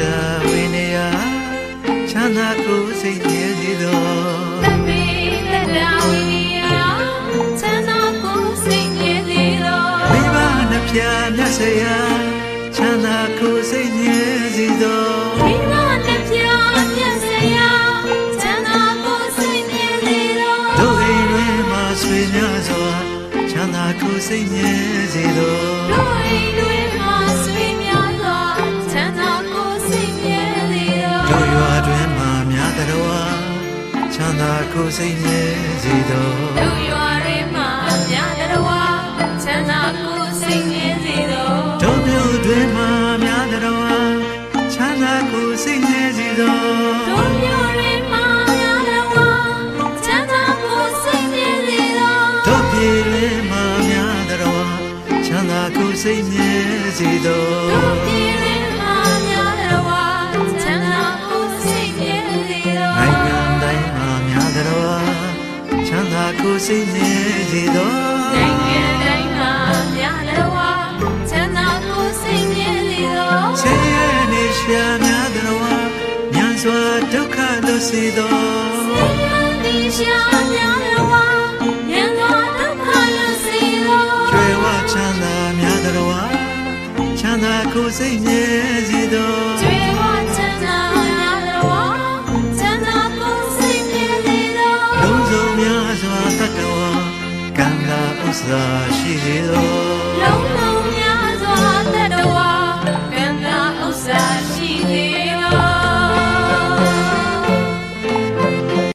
တာဝိနည်းချမ်းသာကိုယ်စိတ်ရည်စီသောတမေတရာဝိနိယချမ်းသာကိုစိတ်ငြိမ်စေသောမိဘနှဖျားမြတ်စရာချမ်းသာကိုယ်စိတ်ရည်စီသောမိမနှပြမျက်စရာချမ်းသာကိုစိတ်ငြိမ်စေသောတို့အိမ်တွင်မှဆွေများစွာချမ်းသာကိုယ်စိတ်ရည်စီသောတို့ ချမ်းသာကိုယ်စိတ်ရည်စီသောတို့ရွာတွင်မှမြတ်တော်ဝါချမ်းသာကိုစိတ်ငြိမ်စေသောတို့မြို့တွင်မှများတော်ချမ်းသာကိုယ်စိတ်ရည်စီသောတို့မြို့တွင်မှမြတ်တော်ဝါချမ်းသာကိုစိတ်ငြိမ်စေသောတို့ပြည်တွင်မှများတော်ချမ်းသာကိုယ်စိတ်ရည်စီသောတို့ စိတ်ရည်စီသောနိုင်ငံတိုင်းမှာမြတ်တော်ဝါချမ်းသာကိုစိတ်ငြိမ်စေသောဆင်းရဲနေရှာများတော်ညံစွာဒုက္ခလွတ်စေသောဒီရှာမြတ်တော်ဝါဉာဏ်တော်ဒုက္ခလွတ်စေသောကျွယ်ဝချမ်းသာများတော်ချမ်းသာကိုယ်စိတ်ရည်စီသော စွာတတ်တော်ကံလာဥစ္စာရှိစေသောလုံးလုံး